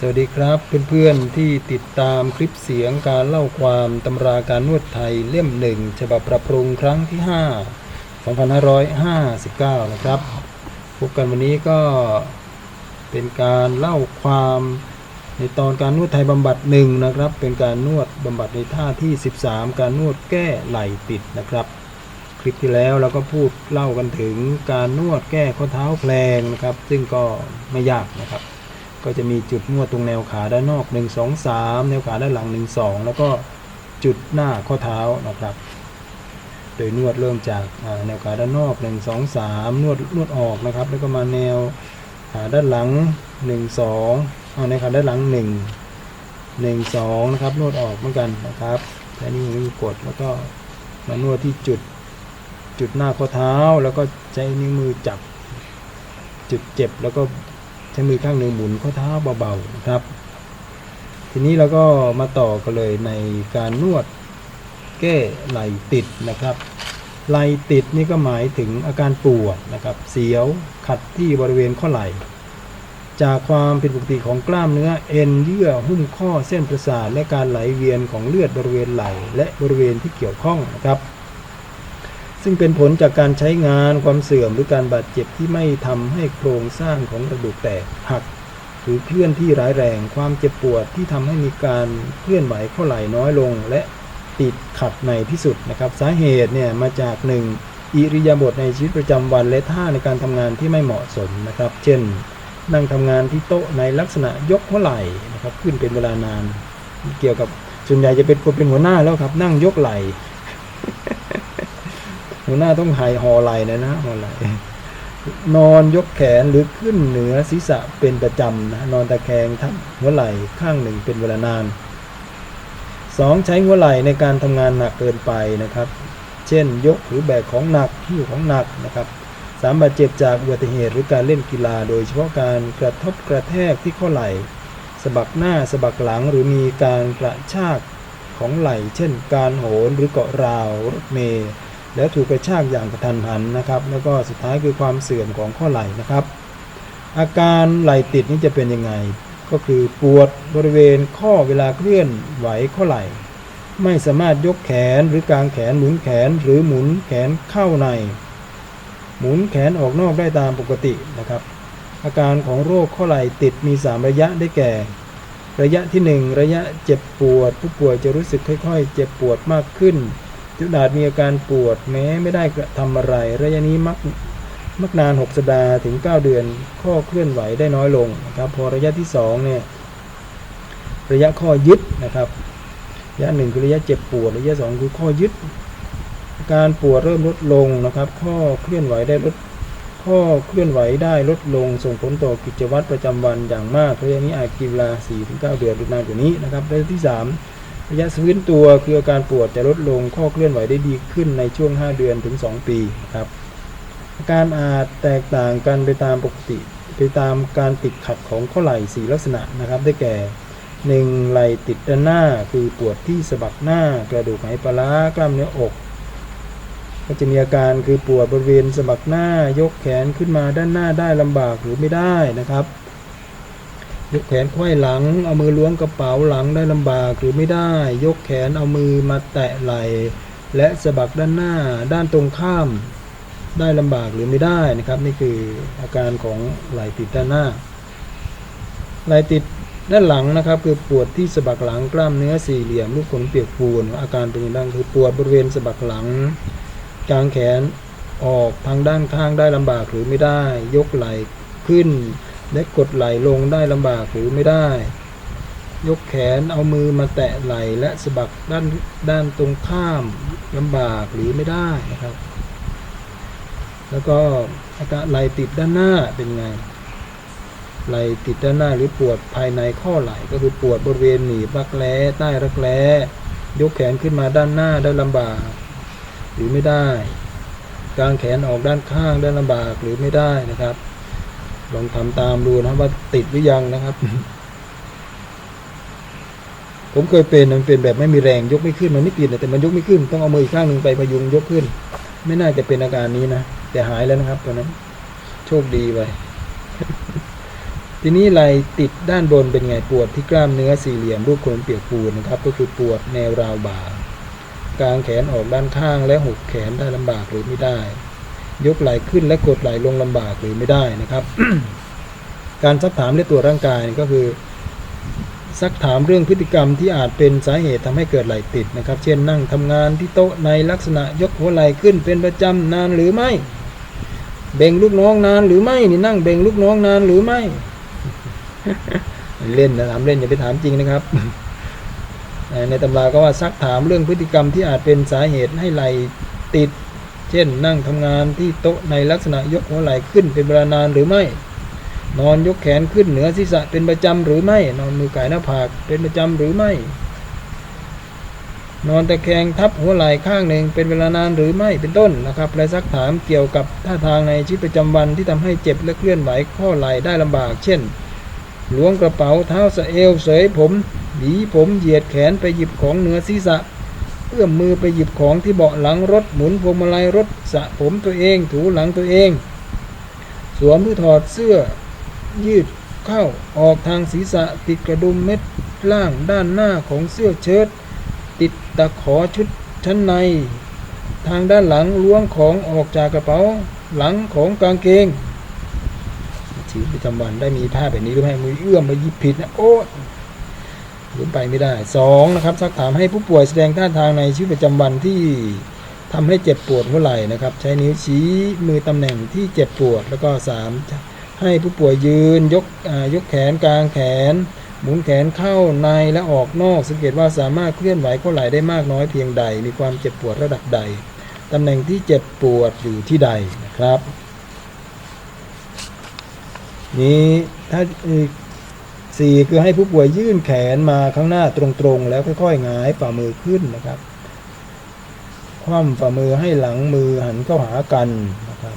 สวัสดีครับเพื่อนๆที่ติดตามคลิปเสียงการเล่าความตำราการนวดไทยเล่มหนึ่งฉบับปรับปรุงครั้งที่ 5 2559 นะครับ พบกันวันนี้ก็เป็นการเล่าความในตอนการนวดไทยบำบัดหนึ่งนะครับ เป็นการนวดบำบัดในท่าที่ 13 การนวดแก้ไหล่ติดนะครับ คลิปที่แล้วเราก็พูดเล่ากันถึงการนวดแก้ข้อเท้าแพลงนะครับ ซึ่งก็ไม่ยากนะครับ ก็จะมีจุดนวดตรงแนวขาด้านนอก 1 2 3 แนวขาด้านหลัง 1 2 แล้วก็จุดหน้าข้อเท้านะครับ โดยนวดเริ่มจากแนวขาด้านนอก 1 2 3 นวดนวดออกนะครับ แล้วก็มาแนวขาด้านหลัง 1 2เอาแนวขาด้านหลัง 1 1 2 นะครับ นวดออกเหมือนกันนะครับใช้นิ้วมือกดแล้วก็มานวดที่จุดจุดหน้าข้อเท้าแล้วก็ใช้นิ้วมือจับจุดเจ็บแล้วก็ ช้มือข้างหนึ่งหมุนข้อเท้าเบาๆนะครับ ทีนี้เราก็มาต่อกันเลยในการนวดแก้ไหลติดนะครับไหลติดนี่ก็หมายถึงอาการปวดนะครับ เสียวขัดที่บริเวณข้อไหล่ จากความผิดปกติของกล้ามเนื้อเอ็นเยื่อหุ้มข้อเส้นประสาทและการไหลเวียนของเลือดบริเวณไหล่และบริเวณที่เกี่ยวข้องนะครับ ซึ่งเป็นผลจากการใช้งานความเสื่อมหรือการบาดเจ็บที่ไม่ทำให้โครงสร้างของกระดูกแตกหัก หรือเคลื่อนที่ร้ายแรง ความเจ็บปวดที่ทำให้มีการเคลื่อนไหวข้อไหล่น้อยลง และติดขัดในที่สุดนะครับ สาเหตุเนี่ยมาจากหนึ่งอิริยาบถในชีวิตประจำวันและท่าในการทำงานที่ไม่เหมาะสมนะครับ เช่น นั่งทำงานที่โต๊ะในลักษณะยกข้อไหล่นะครับ ขึ้นเป็นเวลานาน เกี่ยวกับส่วนใหญ่จะเป็นคนเป็นหัวหน้าแล้วครับ นั่งยกไหล่ หัวหน้าต้องหายหอไหลนะนะหอไหลนอนยกแขนหรือขึ้นเหนือศีรษะเป็นประจำนะนอนตะแคงทับหัวไหล่ข้างหนึ่งเป็นเวลานาน 2. ใช้หัวไหล่ในการทำงานหนักเกินไปนะครับ เช่น ยกหรือแบกของหนักหิ้วของหนักนะครับสามบาดเจ็บจากอุบัติเหตุหรือการเล่นกีฬา โดยเฉพาะการกระทบกระแทกที่ข้อไหล่สะบักหน้าสะบักหลังหรือมีการกระชากของไหล่ เช่น การโหนหรือเกาะราวรถเมล์ แล้วถูกกระชากอย่างกระทันหันนะครับ แล้วก็สุดท้ายคือความเสื่อมของข้อไหล่นะครับ อาการไหล่ติดนี่จะเป็นยังไง ก็คือปวดบริเวณข้อเวลาเคลื่อนไหวข้อไหล่ ไม่สามารถยกแขนหรือกางแขนหมุนแขนหรือหมุนแขนเข้าใน หมุนแขนออกนอกได้ตามปกตินะครับ อาการของโรคข้อไหล่ติดมี 3 ระยะได้แก่ ระยะที่ 1 ระยะเจ็บปวด ผู้ป่วยจะรู้สึกค่อย ๆ เจ็บปวดมากขึ้น จุดาจมีอาการปวดแม้ไม่ได้ทำอะไร ระยะนี้มักมักนาน 6 สัปดาห์ถึง 9 เดือน ข้อเคลื่อนไหวได้น้อยลงนะครับ พอระยะที่2เนี่ยระยะข้อยึดนะครับระยะหนึ่งคือระยะเจ็บปวดระยะสองคือข้อยึด การปวดเริ่มลดลงนะครับ ข้อเคลื่อนไหวได้ลดข้อเคลื่อนไหวได้ลดลงส่งผลต่อกิจวัตรประจำวันอย่างมากระยะนี้อาจกินเวลา4-9 เดือนหรือนานกว่านี้นะครับระยะที่ 3 ระยะฟื้นตัวคืออาการปวดจะลดลงข้อเคลื่อนไหวได้ดีขึ้นในช่วง 5 เดือนถึง 2 ปีครับอาการอาจแตกต่างกันไปตามปกติ ไปตามการติดขัดของข้อไหล่สีลักษณะนะครับ ได้แก่ 1. ไหล่ติดด้านหน้าคือปวดที่สะบักหน้ากระดูกไหปลาร้ากล้ามเนื้ออกก็จะมีอาการคือปวดบริเวณสะบักหน้ายกแขนขึ้นมาด้านหน้าได้ลำบากหรือไม่ได้นะครับ ยกแขนไขว้หลัง เอามือล้วงกระเป๋าหลังได้ลำบากหรือไม่ได้ ยกแขนเอามือมาแตะไหล่และสะบักด้านหน้าด้านตรงข้ามได้ลำบากหรือไม่ได้นะครับ นี่คืออาการของไหล่ติดด้านหน้า ไหล่ติดด้านหลังนะครับ คือปวดที่สะบักหลังกล้ามเนื้อสี่เหลี่ยมลูกขนเปียกปูนอาการเป็นอย่างไรคือปวดบริเวณสะบักหลังกางแขนออกทางด้านข้างได้ลำบากหรือไม่ได้ ยกไหล่ขึ้น และกดไหลลงได้ลำบากหรือไม่ได้ ยกแขนเอามือมาแตะไหลและสะบักด้านด้านตรงข้ามลำบากหรือไม่ได้นะครับ แล้วก็อาการไหลติดด้านหน้าเป็นไง ไหลติดด้านหน้าหรือปวดภายในข้อไหล่ก็คือปวดบริเวณหนีบรักแร้ใต้รักแร้ยกแขนขึ้นมาด้านหน้าได้ลำบาก หรือไม่ได้กางแขนออกด้านข้างได้ลำบากหรือไม่ได้นะครับ ลองทำตามดูนะว่าติดหรือยังนะครับ ผมเคยเป็นมันเป็นแบบไม่มีแรงยกไม่ขึ้นมันไม่ติดนแต่มันยกไม่ขึ้น ต้องเอามืออีกข้างหนึ่งไปพยุงยกขึ้น ไม่น่าจะเป็นอาการนี้นะแต่หายแล้วนะครับตอนนั้น โชคดีไปทีนี้ไหลติดด้านบนเป็นไงปวดที่กล้ามเนื้อสี่เหลี่ยมรูปคนเปียกปูนนะครับ ก็คือปวดแนวราวบ่ากลางแขนออกด้านข้างและหุบแขนได้ลำบากหรือไม่ได้ ยกไหล่ขึ้นและกดไหล่ลงลำบากหรือไม่ได้นะครับ การซักถามและตัวร่างกายก็คือ ซักถามเรื่องพฤติกรรมที่อาจเป็นสาเหตุทำให้เกิดไหล่ติดนะครับ เช่นนั่งทำงานที่โต๊ะในลักษณะยกหัวไหล่ขึ้นเป็นประจำนานหรือไม่เบ่งลูกน้องนานหรือไม่นี่นั่งเบ่งลูกน้องนานหรือไม่ เล่นนะถามเล่นอย่าไปถามจริงนะครับ ในตำราก็ว่าซักถามเรื่องพฤติกรรมที่อาจเป็นสาเหตุให้ไหลติด เช่น นั่งทำงานที่โต๊ะในลักษณะยกหัวไหล่ขึ้นเป็นเวลานานหรือไม่ นอนยกแขนขึ้นเหนือศีรษะเป็นประจำหรือไม่ นอนมือไก่หน้าผากเป็นประจำหรือไม่ นอนตะแคงทับหัวไหล่ข้างหนึ่งเป็นเวลานานหรือไม่เป็นต้นนะครับ และซักถามเกี่ยวกับท่าทางในชีวิตประจำวันที่ทำให้เจ็บและเคลื่อนไหวข้อไหล่ได้ลำบาก เช่นล้วงกระเป๋าเท้าสะเอวเสยผมหวีผมเหยียดแขนไปหยิบของเหนือศีรษะ เอื้อมมือไปหยิบของที่เบาะหลังรถหมุนพวงมาลัยรถสระผมตัวเอง ถูหลังตัวเอง สวมหรือถอดเสื้อ ยืดเข้าออกทางศีรษะติดกระดุมเม็ดล่างด้านหน้าของเสื้อเชิ้ตติดตะขอชุดชั้นใน ทางด้านหลังล้วงของออกจากกระเป๋าหลังของกางเกงชีวิตประจำวันได้มีภาพแบบนี้หรือไม่มือเอื้อมไปหยิบผิดนะโอ้ หรือไปไม่ได้สองนะครับซักถามให้ผู้ป่วยแสดงท่าทางในชีวิตประจำวันที่ทำให้เจ็บปวดหัวไหล่นะครับ ใช้นิ้วชี้มือตำแหน่งที่เจ็บปวด แล้วก็สามให้ผู้ป่วยยืนยกยกแขนกลางแขน หมุนแขนเข้าในและออกนอก สังเกตว่าสามารถเคลื่อนไหวข้อไหล่ได้มากน้อยเพียงใด มีความเจ็บปวดระดับใดตำแหน่งที่เจ็บปวดอยู่ที่ใดนะครับ นี้ถ้า อีกสี่คือให้ผู้ป่วยยื่นแขนมาข้างหน้าตรงๆ แล้วค่อยๆหงายฝ่ามือขึ้นนะครับ คว่ำฝ่ามือให้หลังมือหันเข้าหากันนะครับ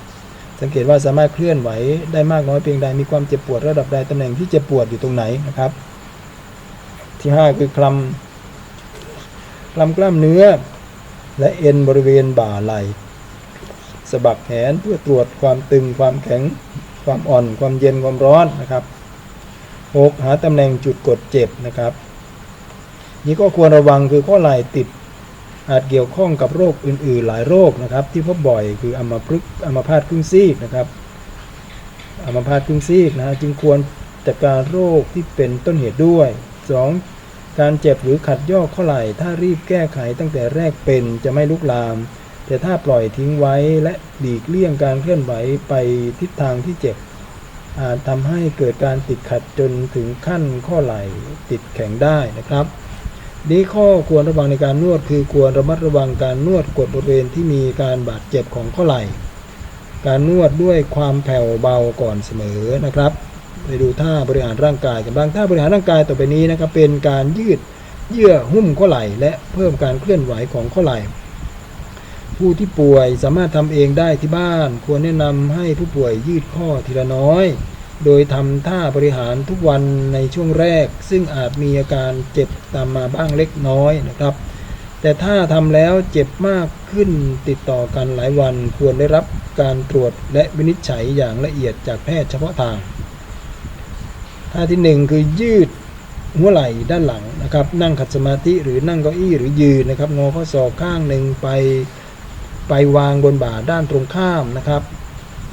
สังเกตว่าสามารถเคลื่อนไหวได้มากน้อยเพียงใดมีความเจ็บปวดระดับใดตำแหน่งที่เจ็บปวดอยู่ตรงไหนนะครับ ที่ห้าคือคลำคลำกล้ามเนื้อ และเอ็นบริเวณบ่าไหล่สะบักแขนเพื่อตรวจความตึงความแข็งความอ่อน ความเย็นความร้อนนะครับ หกหาตำแหน่งจุดกดเจ็บนะครับ นี่ก็ควรระวังคือข้อไหล่ติดอาจเกี่ยวข้องกับโรคอื่น ๆ หลายโรคนะครับ ที่พบบ่อยคืออัมพฤกษ์อัมพาตครึ่งซีกนะครับอัมพาตครึ่งซีกนะฮะจึงควรจัดการโรคที่เป็นต้นเหตุด้วย 2. การเจ็บหรือขัดย่อข้อไหล่ ถ้ารีบแก้ไขตั้งแต่แรกเป็นจะไม่ลุกลาม แต่ถ้าปล่อยทิ้งไว้และหลีกเลี่ยงการเคลื่อนไหวไปทิศทางที่เจ็บ อาจทำให้เกิดการติดขัดจนถึงขั้นข้อไหล่ติดแข็งได้นะครับนี้ข้อควรระวังในการนวดคือควรระมัดระวังการนวดกดบริเวณที่มีการบาดเจ็บของข้อไหล่ การนวดด้วยความแผ่วเบาก่อนเสมอนะครับ ไปดูท่าบริหารร่างกายกันบ้างท่าบริหารร่างกายต่อไปนี้นะครับเป็นการยืดเยื่อหุ้มข้อไหล่ และเพิ่มการเคลื่อนไหวของข้อไหล่ ผู้ที่ป่วยสามารถทำเองได้ที่บ้าน ควรแนะนำให้ผู้ป่วยยืดข้อทีละน้อย โดยทำท่าบริหารทุกวันในช่วงแรก ซึ่งอาจมีอาการเจ็บตามมาบ้างเล็กน้อยนะครับ แต่ถ้าทำแล้วเจ็บมากขึ้นติดต่อกันหลายวันควรได้รับการตรวจและวินิจฉัยอย่างละเอียดจากแพทย์เฉพาะทางท่าที่หนึ่งคือยืดหัวไหล่ด้านหลังนะครับ นั่งขัดสมาธิหรือนั่งเก้าอี้หรือยืนนะครับงอข้อศอกข้างหนึ่งไป ไปวางบนบ่าด้านตรงข้ามนะครับ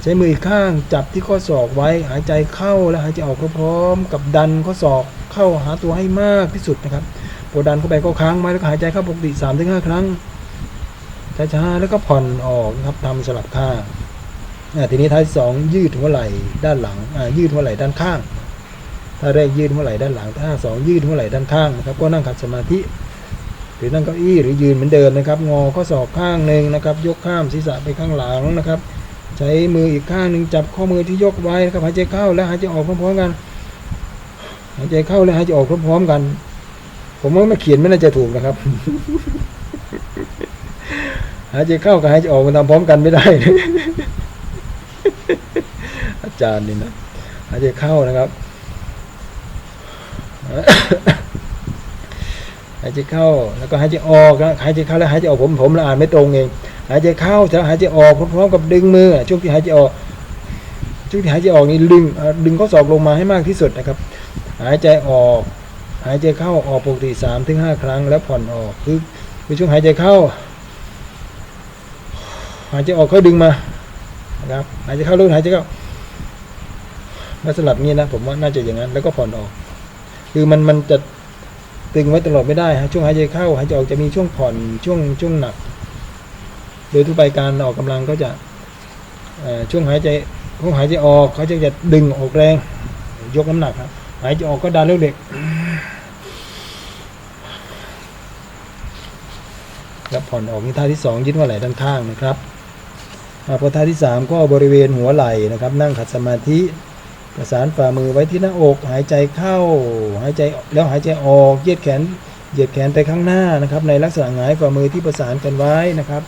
ใช้มืออีกข้างจับที่ข้อศอกไว้หายใจเข้าและหายใจออกพร้อมกับดันข้อศอกเข้าหาตัวให้มากที่สุดนะครับพอดันเข้าไปก็ค้างไว้แล้วหายใจเข้าปกติ3าถึงหครั้งช้าๆแล้วก็ผ่อนออกนะครับทำสลับข้างอ่าทีนี้ท่าที่สองยืดหัวไหล่ด้านหลังยืดหัวไหล่ด้านข้างท่าแรกยืดหัวไหล่ด้านหลังท่าสองยืดหัวไหล่ด้านข้างนะครับก็นั่งขัดสมาธิ หรือนั่งเก้าอี้หรือยืนเหมือนเดิมนะครับ งอข้อศอกข้างหนึ่งนะครับ ยกข้ามศีรษะไปข้างหลังนะครับ ใช้มืออีกข้างหนึ่งจับข้อมือที่ยกไว้นะครับหายใจเข้าและหายใจออกพร้อมๆกันหายใจเข้าและหายใจออกพร้อมๆกัน ผมว่าไม่เขียนไม่น่าจะถูกนะครับหายใจเข้ากับหายใจออกมันทำพร้อมกันไม่ได้ อาจารย์นี่นะหายใจเข้านะครับ ใจเข้า แล้วก็หายใจออกนะหายใจเข้าแล้วหายใจออกผมผมละอ่านไม่ตรงเองหายใจเข้าแล้วหายใจออกพร้อมๆกับดึงมือช่วงที่หายใจออกช่วงที่หายใจออกนี่ดึงดึงข้อศอกลงมาให้มากที่สุดนะครับ หายใจออก หายใจเข้าออกปกติสามถึงห้าครั้งแล้วผ่อนออกคือคือช่วงหายใจเข้า หายใจออกค่อยดึงมานะครับหายใจเข้าลึกหายใจเข้าแล้วสลับงี้นะผมว่าน่าจะอย่างนั้นแล้วก็ผ่อนออก คือมันมันจะ ตึงไว้ตลอดไม่ได้ฮะช่วงหายใจเข้าหายใจออกจะมีช่วงผ่อนช่วงช่วงหนัก โดยทั่วไปการออกกำลังก็จะช่วงหายใจช่วงหายใจออกเขาจะจะดึงออกแรง ยกน้ำหนักครับหายใจออกก็ดันเร็วเด็กแล้วผ่อนออกนี่ท่าที่สองยึดหัวไหล่ด้านข้างนะครับพอท่าที่สามก็บริเวณหัวไหล่นะครับ นั่งขัดสมาธิ ประสานฝ่ามือไว้ที่หน้าอก หายใจเข้า หายใจแล้วหายใจออกยืดแขนเหยียดแขนไปข้างหน้านะครับ ในลักษณะหงายฝ่ามือที่ประสานกันไว้นะครับ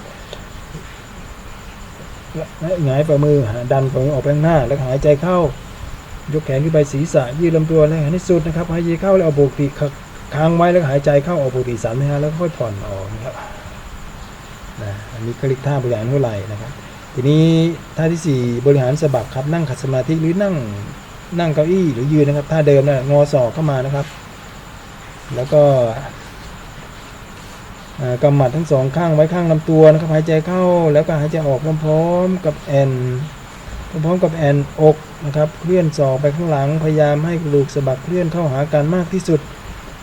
และหงายฝ่ามือดันฝ่ามือออกไปข้างหน้า แล้วหายใจเข้า ยกแขนขึ้นไปศีรษะยืดลำตัวแรงที่สุดนะครับหายใจเข้าแล้วเอาปกติค้างไว้แล้วหายใจเข้าออกปกติสามนะฮะแล้วค่อยผ่อนออกนะครับนะอันนี้ก็เรียกท่าบริหารหัวไหล่นะครับ ทีนี้ท่าที่สี่บริหารสะบักครับนั่งขัดสมาธิหรือนั่งนั่งเก้าอี้หรือยืนนะครับท่าเดิมนะงอศอกเข้ามานะครับ แล้วก็กำหมัดทั้งสองข้างไว้ข้างลำตัวนะครับหายใจเข้าแล้วก็หายใจออกพร้อมๆกับแอนพร้อมๆกับแอนอกนะครับเคลื่อนศอกไปข้างหลังพยายามให้กระดูกสะบักเคลื่อนเข้าหากันมากที่สุด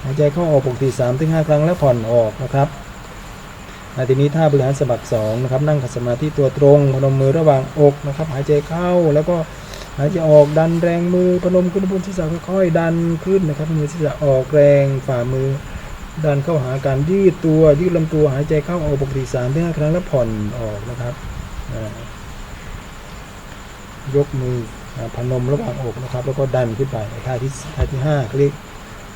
หายใจเข้าออกปกติ3-5ถึงครั้งแล้วผ่อนออกนะครับ อ่าทีนี้ท่าบริหารสะบักสองนะครับนั่งขัดสมาธิตัวตรงพนมมือระหว่างอกนะครับหายใจเข้าแล้วก็หายใจออกดันแรงมือพนมขึ้นบนศีรษะค่อยๆดันขึ้นนะครับมือศีรษะออกแรงฝ่ามือ ดันเข้าหาการยืดตัวยืดลำตัวหายใจเข้าออกปกติ3-5ถึงครั้งแล้วผ่อนออกนะครับยกมือพนมระหว่างอกนะครับ แล้วก็ดันขึ้นไปท่าที่ท่าที่ห้าเขาเรียก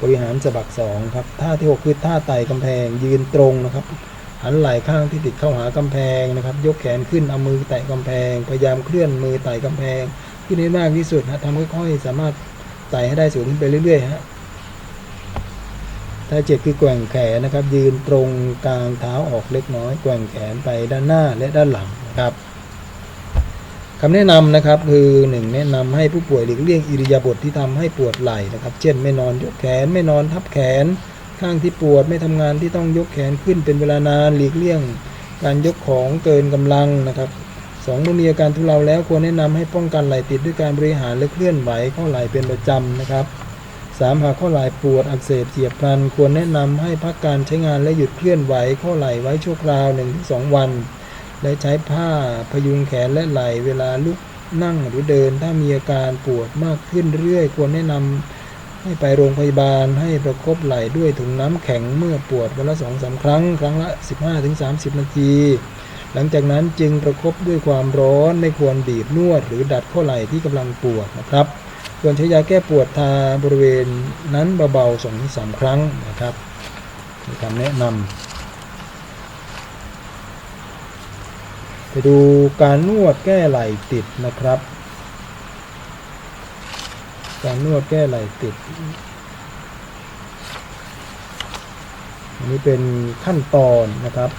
บริหารสะบักสองครับท่าที่หกคือท่าไต่กำแพงยืนตรงนะครับ หันไหล่ข้างที่ติดเข้าหากำแพงนะครับ ยกแขนขึ้นเอามือแตะกำแพง พยายามเคลื่อนมือไต่กำแพงขึ้นให้มากที่สุดนะทำค่อยๆ สามารถไต่ให้ได้สูงขึ้นไปเรื่อยๆฮะท่าเจ็ดคือแกว่งแขนนะครับ ยืนตรงกลางเท้าออกเล็กน้อย แกว่งแขนไปด้านหน้าและด้านหลังนะครับคำแนะนำนะครับคือ 1 แนะนำให้ผู้ป่วยหลีกเลี่ยงอิริยาบถทที่ทำให้ปวดไหล่นะครับ เช่นไม่นอนยกแขนไม่นอนทับแขน ข้างที่ปวดไม่ทำงานที่ต้องยกแขนขึ้นเป็นเวลานานหลีกเลี่ยง การยกของเกินกำลังนะครับสองเมื่อมีอาการทุเลาแล้วควรแนะนำให้ป้องกันไหล่ติดด้วยการบริหารและเคลื่อนไหวข้อไหล่เป็นประจำนะครับสามหากข้อไหล่ปวดอักเสบเฉียบพลัน ควรแนะนำให้พักการใช้งานและหยุดเคลื่อนไหวข้อไหล่ไว้ชั่วคราว 1-2 วัน และใช้ผ้าพยุงแขนและไหล่เวลาลุกนั่งหรือเดิน ถ้ามีอาการปวดมากขึ้นเรื่อยควรแนะนำ ให้ไปโรงพยาบาลให้ประคบไหล่ด้วยถุงน้ำแข็งเมื่อปวดวันละสองสาครั้ง ครั้งละ 15-30 นาที หลังจากนั้นจึงประคบด้วยความร้อนไม่ควรบีบนวด หรือดัดข้อไหล่ที่กำลังปวดนะครับควรใช้ยาแก้ปวดทาบริเวณนั้นเบาๆสองถึงสามครั้งนะครับมีคำแนะนำไปดูการนวดแก้ไหล่ติดนะครับ การนวดแก้ไหล่ติด อันนี้เป็นขั้นตอนนะครับ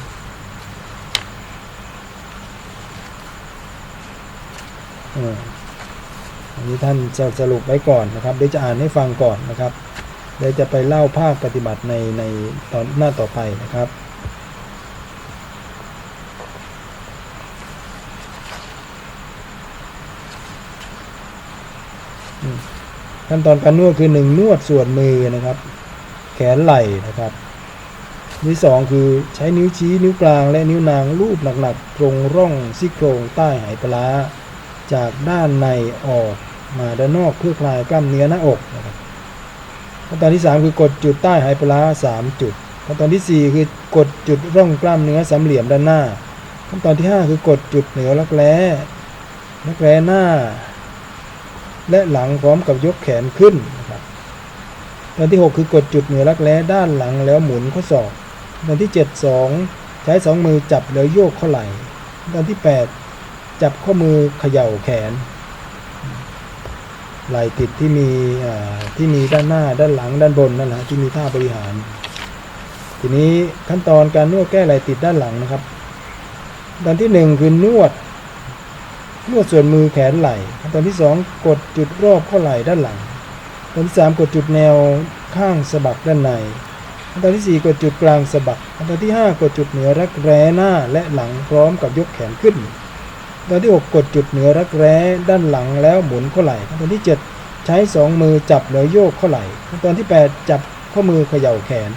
อันนี้ท่านจะสรุปไว้ก่อนนะครับเดี๋ยวจะอ่านให้ฟังก่อนนะครับเดี๋ยวจะไปเล่าภาคปฏิบัติในในตอนหน้าต่อไปนะครับ ขั้นตอนการนวดคือหนึ่งนวดส่วนมือนะครับ แขนไหล่นะครับที่สองคือใช้นิ้วชี้นิ้วกลางและนิ้วนางลูบหนักๆตรงร่องซี่โครงใต้ไหปลาจากด้านในออกมาด้านนอกเพื่อคลายกล้ามเนื้อหน้าอกนะครับขั้นตอนที่สามคือกดจุดใต้หปลาร้าสามจุดขั้นตอนที่สี่คือกดจุดร่องกล้ามเนื้อสามเหลี่ยมด้านหน้า ขั้นตอนที่ห้าคือกดจุดเหนือรักแร้รักแร้หน้า และหลังพร้อมกับยกแขนขึ้นนะครับตอนที่ 6 คือกดจุดเหนือรักแร้ด้านหลังแล้วหมุนข้อศอกตอนที่ 7 2 ใช้สองมือจับแล้วโยกข้อไหล่ตอนที่ 8 จับข้อมือเขย่าแขน ไหล่ติดที่มีที่มีด้านหน้าด้านหลังด้านบนนั่นแหละที่มีท่าบริหาร ทีนี้ขั้นตอนการนวดแก้ไหล่ติดด้านหลังนะครับ ตอนที่หนึ่งคือนวด นวดส่วนมือแขนไหล่ขั้นตอนที่สองกดจุดรอบข้อไหล่ด้านหลังขั้นตอนที่สามกดจุดแนวข้างสะบักด้านในขั้นตอนที่สี่กดจุดกลางสะบักขั้นตอนที่ห้ากดจุดเหนือรักแร้หน้าและหลังพร้อมกับยกแขนขึ้นขั้นตอนที่หกกดจุดเหนือรักแร้ด้านหลังแล้วหมุนข้อไหล่ขั้นตอนที่เจ็ดใช้สองมือจับแล้วโยกข้อไหล่ขั้นตอนที่แปดจับข้อมือเขย่าแขน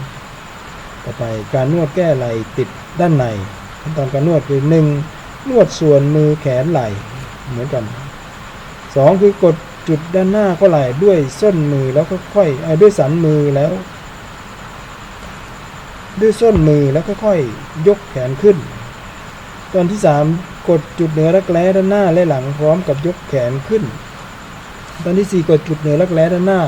ต่อไปการนวดแก้ไหล่ติดด้านในขั้นตอนการนวดคือหนึ่งนวดส่วนมือแขนไหล่ เหมือนกันสองคือกดจุดด้านหน้าข้อไหล่ด้วยส้นมือแล้วก็ค่อยเอ่อด้วยสันมือแล้ว ด้วยส้นมือแล้วก็ค่อยยกแขนขึ้น ตอนที่สามกดจุดเหนือรักแร้ด้านหน้าและหลังพร้อมกับยกแขนขึ้น ตอนที่สี่กดจุดเหนือรักแร้ด้านหน้า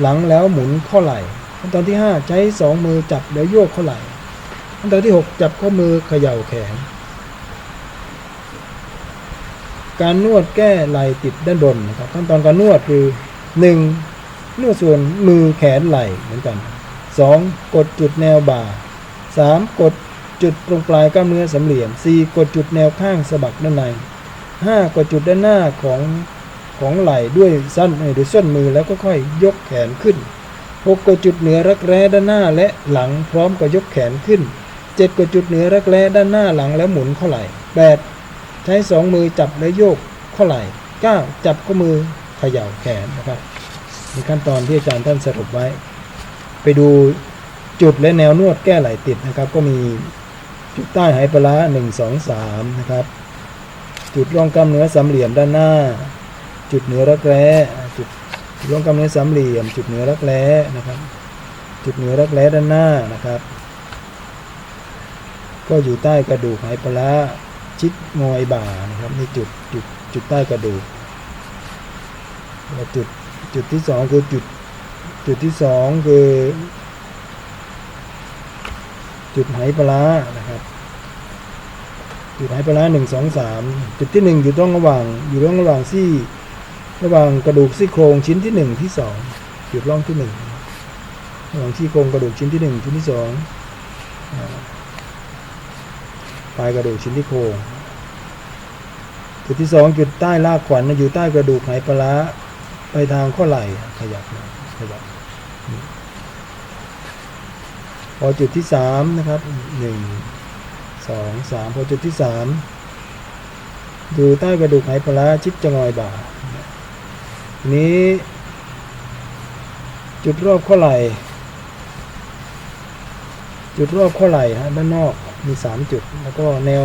หลังแล้วหมุนข้อไหล่ขั้นตอนที่ห้าใช้สองมือจับแล้วโยกข้อไหล่ขั้นตอนที่หกจับข้อมือเขย่าแขน การนวดแก้ไหล่ติดด้านบนนะครับขั้นตอนการนวดคือ 1. นวดส่วนมือแขนไหล่เหมือนกัน 2. กดจุดแนวบ่า 3. กดจุดตรงปลายกล้ามเนื้อสามเหลี่ยม 4. กดจุดแนวข้างสะบักด้านใน 5. กดจุดด้านหน้าของของไหล่ด้วยสั้นเอ่อด้วยส้นมือแล้วก็ค่อยยกแขนขึ้น 6. กดจุดเหนือรักแร้ด้านหน้าและหลังพร้อมกับยกแขนขึ้น 7. กดจุดเหนือรักแร้ด้านหน้าหลังแล้วหมุนข้อไหล่ 8. ใช้สองมือจับและโยกข้อไหล่ 9. จับข้อมือเขย่าแขนนะครับมีขั้นตอนที่อาจารย์ท่านสรุปไว้ ไปดูจุดและแนวนวดแก้ไหล่ติดนะครับ ก็มีจุดใต้ไหปลาหนึ่งสองสามนะครับ จุดร่องกล้ามเนื้อสามเหลี่ยมด้านหน้า จุดเหนือรักแร้จุดร่องกล้ามเนื้อสามเหลี่ยม จุดเหนือรักแร้นะครับ จุดเหนือรักแร้ด้านหน้านะครับ ก็อยู่ใต้กระดูกไหปลา ชิดงอยบ่านะครับนี่จุดจุดจุดใต้กระดูกแล้วจุดจุดที่สองคือจุดจุดที่สองคือ จุดไหปลานะครับ จุดไหปลาหนึ่งสองสามจุดที่หนึ่งอยู่ตรงระหว่าง อยู่ตรงระหว่างซี่ระหว่างกระดูกซี่โครงชิ้นที่หนึ่งที่สองจุดร่องที่หนึ่งระหว่างซี่โครงกระดูกชิ้นที่หนึ่งชิ้นที่สองอ่า ปลายกระดูกชิ้นที่โครงจุดที่สองจุดใต้รากขวัญนะอยู่ใต้กระดูกไหปลาร้าไปทางข้อไหล่ขยับนะขยับพอจุดที่สามนะครับหนึ่งสองสามพอจุดที่สามดูใต้กระดูกไหปลาร้าชิดจะงอยบ่านี้ จุดรอบข้อไหล่จุดรอบข้อไหล่ฮะด้านนอก มีสามจุด แล้วก็แนว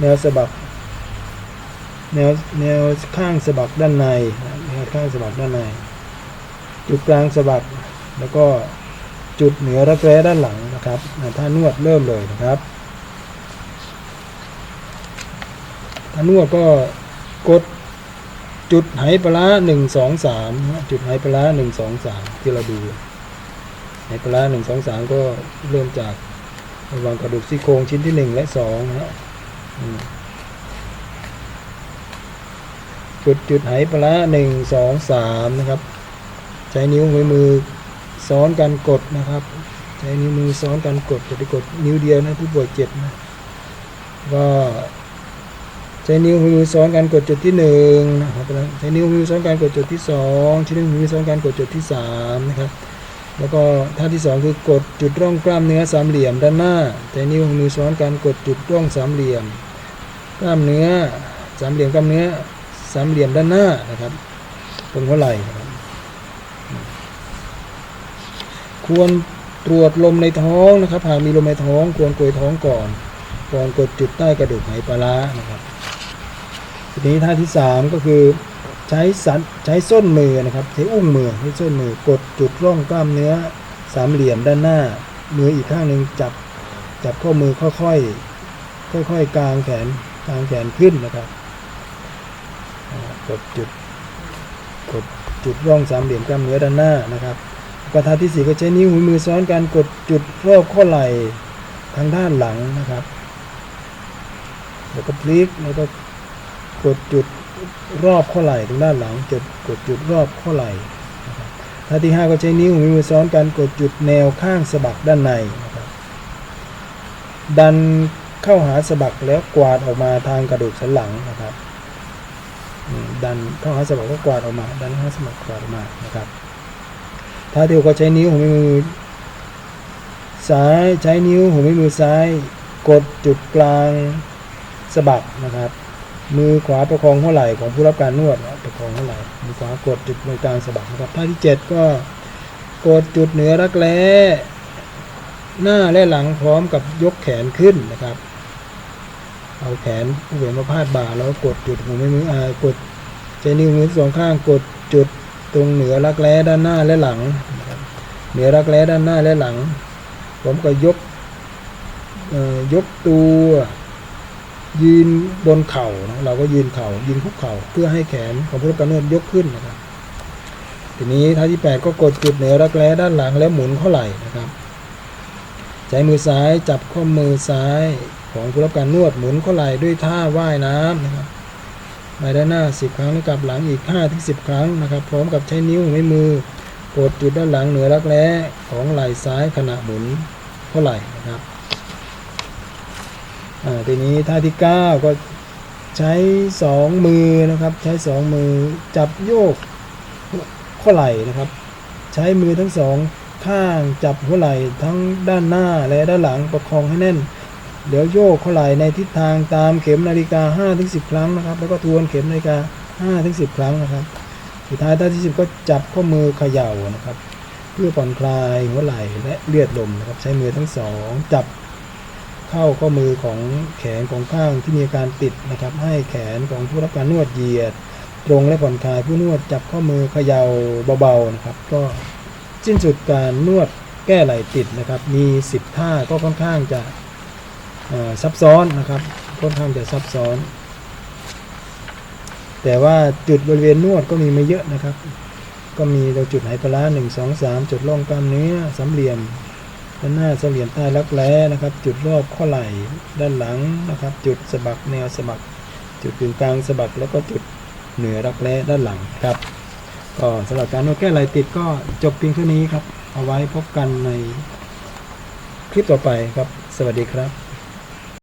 แนวสะบักแนวแนวข้างสะบักด้านในแนวข้างสะบักด้านใน จุดกลางสะบักแล้วก็จุดเหนือรักแร้ด้านหลังนะครับถ้านวดเริ่มเลยนะครับถ้านวดก็กดจุดไหปลาร้าหนึ่งสองสามจุดไหปลาร้าหนึ่งสองสามที่เราดูไหปลาร้าหนึ่งสองสามก็เริ่มจาก ระว่างกระดูกซี่โครงชิ้นที่หนึ่งและสองนะฮะจุดจุดไหปลาร้าหนึ่งสองสามนะครับ ใช้นิ้วมือซ้อนกันกดนะครับ ใช้นิ้วมือซ้อนกันกดจะได้กดนิ้วเดียวนะผู้ป่วยเจ็บนะก็ใช้นิ้วมือซ้อนกันกดจุดที่หนึ่งนะครับใช้นิ้วมือซ้อนกันกดจุดที่สองใช้นิ้วมือซ้อนกันกดจุดที่สามนะครับ แล้วก็ท่าที่สองคือกดจุดร่องกล้ามเนื้อสามเหลี่ยมด้านหน้าใช้นิ้วมือซ้อนกันกดจุดร่องสามเหลี่ยม กล้ามเนื้อสามเหลี่ยมกล้ามเนื้อสามเหลี่ยมด้านหน้านะครับตรงหัวไหล่นะครับควรตรวจลมในท้องนะครับหากมีลมในท้องควรกลวยท้องก่อนก่อนกดจุดใต้กระดูกไหปลาร้านะครับทีนี้ท่าที่สามก็คือ ใช้สันใช้ส้นมือนะครับใช้อุ้งมือใช้ส้นมือกดจุดร่องกล้ามเนื้อสามเหลี่ยมด้านหน้า มืออีกข้างหนึ่งจับจับข้อมือค่อยๆค่อยๆกางแขนกางแขนขึ้นนะครับกดจุดกดจุดร่องสามเหลี่ยมกล้ามเนื้อด้านหน้านะครับกระทาที่สี่ก็ใช้นิ้วหัวมือซ้อนกันกดจุดรอบข้อไหล่ทางด้านหลังนะครับ แล้วก็พลิกแล้วก็กดจุด รอบข้อไหล่ทางด้านหลังจุดกดจุดรอบข้อไหล่ท่าที่ห้าก็ใช้นิ้วหัวมือซ้อนกันกดจุดแนวข้างสะบักด้านในนะครับดันเข้าหาสะบักแล้วกวาดออกมาทางกระดูกสันหลังนะครับดันเข้าหาสมองก็กวาดออกมา ดันเข้าหาสมองกกวาดออกมานะครับท่าที่หกก็ใช้นิ้วหัวแม่มือซ้ายใช้นิ้วหัวแม่มือซ้าย กดจุดกลางสะบักนะครับ มือขวาประคองหัวไหล่ของผู้รับการนวดนะประคองหัวไหล่มือขวากดจุดตรงกลางสะบักนะครับท่าที่เจ็ดก็กดจุดเหนือรักแร้หน้าและหลังพร้อมกับยกแขนขึ้นนะครับ เอาแขนผู้ป่วยมาพาดบ่าแล้วกดจุดหัวแม่มืออ่ากดใช้นิ้วมือสองข้างกดจุดตรงเหนือรักแร้ด้านหน้าและหลัง เหนือรักแร้ด้านหน้าและหลังพร้อมกับยกยกตัว ยืนบนเข่านะเราก็ยืนเข่ายืนคุกเข่าเพื่อให้แขนของผู้รับการนวดยกขึ้นนะครับ ทีนี้ท่าที่ 8 ก็กดจุดเหนือรักแร้ด้านหลังแล้วหมุนเข้าไหล่นะครับใช้มือซ้ายจับข้อมือซ้ายของผู้รับการนวดหมุนเข้าไหล่ด้วยท่าว่ายน้ำนะครับไปด้านหน้า 10 ครั้งแล้วกลับหลังอีก5ถึง10 ครั้งนะครับ พร้อมกับใช้นิ้วไม่มือกดจุดด้านหลังเหนือรักแร้ของไหล่ซ้ายขณะหมุนเข้าไหล่นะครับ ทีนี้ท่าที่ 9 ก็ใช้สองมือนะครับ ใช้สองมือจับโยกข้อไหล่นะครับ ใช้มือทั้งสองข้างจับหัวไหล่ทั้งด้านหน้าและด้านหลังประคองให้แน่น เดี๋ยวโยกข้อไหล่ในทิศทางตามเข็มนาฬิกา5ถึง10 ครั้งนะครับ แล้วก็ทวนเข็มนาฬิกา5ถึง10 ครั้งนะครับ สุดท้ายท่าที่ 10 ก็จับข้อมือเขย่านะครับ เพื่อผ่อนคลายหัวไหล่และเลือดลมนะครับ ใช้มือทั้งสองจับ เข้าข้อมือของแขนของข้างที่มีอาการติดนะครับ ให้แขนของผู้รับการนวดเหยียด ตรงและผ่อนคลายผู้นวดจับข้อมือเขย่าเบาๆนะครับ ก็สิ้นสุดการนวดแก้ไหล่ติดนะครับ มี 10 ท่าก็ค่อนข้างจะซับซ้อนนะครับ ค่อนข้างจะซับซ้อน แต่ว่าจุดบริเวณนวดก็มีไม่เยอะนะครับ ก็มีเราจุดไหปลาร้าหนึ่งสองสามจุดร่องกล้ามเนื้อสามเหลี่ยม ด้านหน้าเสลี่ยมใต้รักแร้นะครับ จุดรอบข้อไหล่ด้านหลังนะครับ จุดสะบักแนวสะบักจุดกึ่งกลางสะบักแล้วก็จุดเหนือรักแร้ด้านหลังครับก็สำหรับการนวดแก้ไหล่ติดก็จบเพียงเท่านี้ครับ เอาไว้พบกันในคลิปต่อไปครับ สวัสดีครับ